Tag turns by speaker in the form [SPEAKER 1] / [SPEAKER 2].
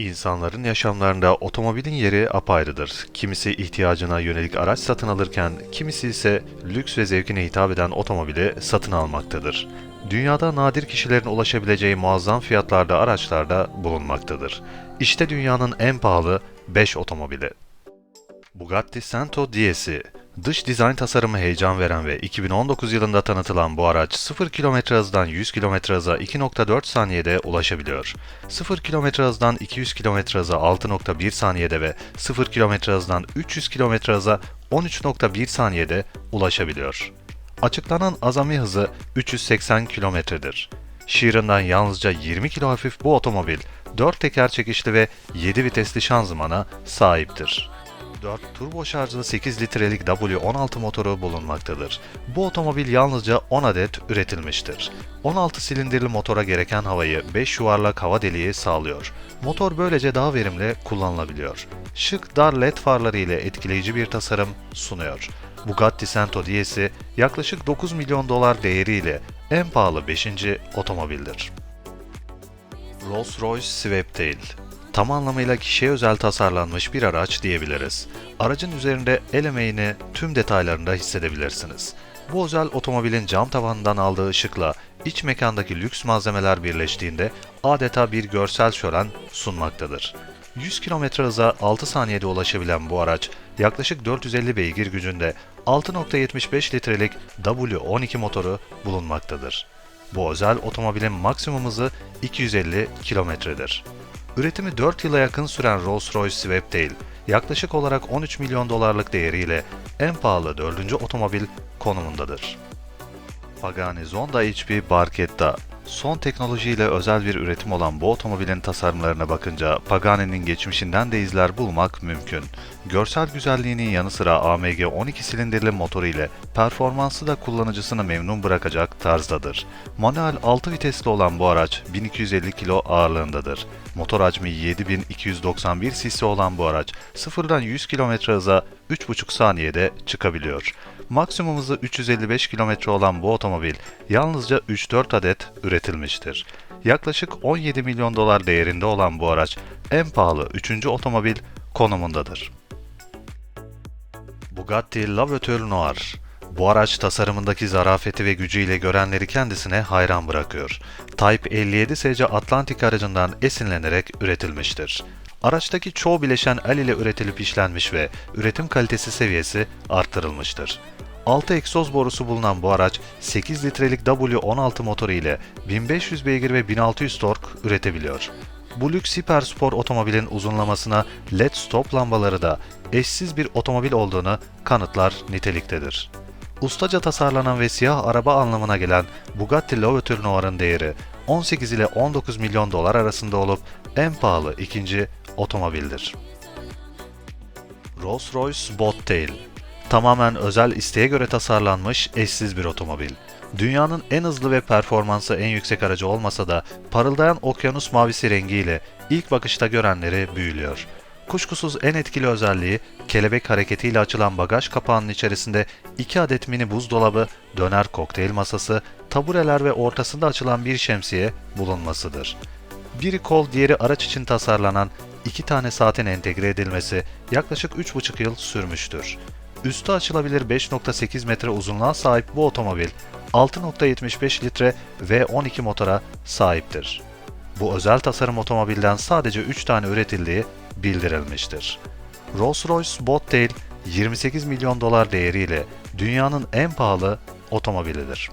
[SPEAKER 1] İnsanların yaşamlarında otomobilin yeri apayrıdır. Kimisi ihtiyacına yönelik araç satın alırken, kimisi ise lüks ve zevkine hitap eden otomobili satın almaktadır. Dünyada nadir kişilerin ulaşabileceği muazzam fiyatlarda araçlarda bulunmaktadır. İşte dünyanın en pahalı 5 otomobili. Bugatti Sento Diesi Dış dizayn tasarımı heyecan veren ve 2019 yılında tanıtılan bu araç 0 km hızdan 100 km hıza 2.4 saniyede ulaşabiliyor. 0 km hızdan 200 km hıza 6.1 saniyede ve 0 km hızdan 300 km hıza 13.1 saniyede ulaşabiliyor. Açıklanan azami hızı 380 kilometredir. Şiirinden yalnızca 20 kilo hafif bu otomobil 4 teker çekişli ve 7 vitesli şanzımana sahiptir. 4 turbo şarjlı 8 litrelik W16 motoru bulunmaktadır. Bu otomobil yalnızca 10 adet üretilmiştir. 16 silindirli motora gereken havayı 5 yuvarlak hava deliği sağlıyor. Motor böylece daha verimli kullanılabiliyor. Şık dar led farları ile etkileyici bir tasarım sunuyor. Bugatti Sento Diesi yaklaşık 9 milyon dolar değeriyle en pahalı 5. otomobildir. Rolls-Royce Sweptail Tam anlamıyla kişiye özel tasarlanmış bir araç diyebiliriz. Aracın üzerinde el emeğini tüm detaylarında hissedebilirsiniz. Bu özel otomobilin cam tavanından aldığı ışıkla iç mekandaki lüks malzemeler birleştiğinde adeta bir görsel şölen sunmaktadır. 100 km hıza 6 saniyede ulaşabilen bu araç yaklaşık 450 beygir gücünde 6.75 litrelik W12 motoru bulunmaktadır. Bu özel otomobilin maksimum hızı 250 kilometredir. Üretimi 4 yıla yakın süren Rolls-Royce Sweptail, yaklaşık olarak 13 milyon dolarlık değeriyle en pahalı 4. otomobil konumundadır. Pagani Zonda HP Barchetta Son teknolojiyle özel bir üretim olan bu otomobilin tasarımlarına bakınca Pagani'nin geçmişinden de izler bulmak mümkün. Görsel güzelliğinin yanı sıra AMG 12 silindirli motoru ile performansı da kullanıcısını memnun bırakacak tarzdadır. Manuel 6 vitesli olan bu araç 1250 kilo ağırlığındadır. Motor hacmi 7291 cc olan bu araç sıfırdan 100 km hıza 3,5 saniyede çıkabiliyor. Maksimum hızı 355 km olan bu otomobil yalnızca 3-4 adet üretilmiştir. Yaklaşık 17 milyon dolar değerinde olan bu araç en pahalı 3. otomobil konumundadır. Bugatti La Voiture Noir bu araç tasarımındaki zarafeti ve gücüyle görenleri kendisine hayran bırakıyor. Type 57 SC Atlantic aracından esinlenerek üretilmiştir. Araçtaki çoğu bileşen el ile üretilip işlenmiş ve üretim kalitesi seviyesi arttırılmıştır. 6 egzoz borusu bulunan bu araç 8 litrelik W16 motoru ile 1500 beygir ve 1600 tork üretebiliyor. Bu lüks hiper spor otomobilin uzunlamasına LED stop lambaları da eşsiz bir otomobil olduğunu kanıtlar niteliktedir. Ustaca tasarlanan ve siyah araba anlamına gelen Bugatti Voiture Noir'ın değeri 18 ile 19 milyon dolar arasında olup en pahalı ikinci otomobildir. Rolls-Royce Bobtail Tamamen özel isteğe göre tasarlanmış eşsiz bir otomobil. Dünyanın en hızlı ve performansı en yüksek aracı olmasa da parıldayan okyanus mavisi rengiyle ilk bakışta görenleri büyülüyor. Kuşkusuz en etkili özelliği kelebek hareketiyle açılan bagaj kapağının içerisinde 2 adet mini buzdolabı, döner kokteyl masası, tabureler ve ortasında açılan bir şemsiye bulunmasıdır. Biri kol diğeri araç için tasarlanan iki tane saatin entegre edilmesi yaklaşık 3,5 yıl sürmüştür. Üstü açılabilir 5.8 metre uzunluğa sahip bu otomobil 6.75 litre V12 motora sahiptir. Bu özel tasarım otomobilden sadece 3 tane üretildiği bildirilmiştir. Rolls-Royce Bobtail 28 milyon dolar değeriyle dünyanın en pahalı otomobilidir.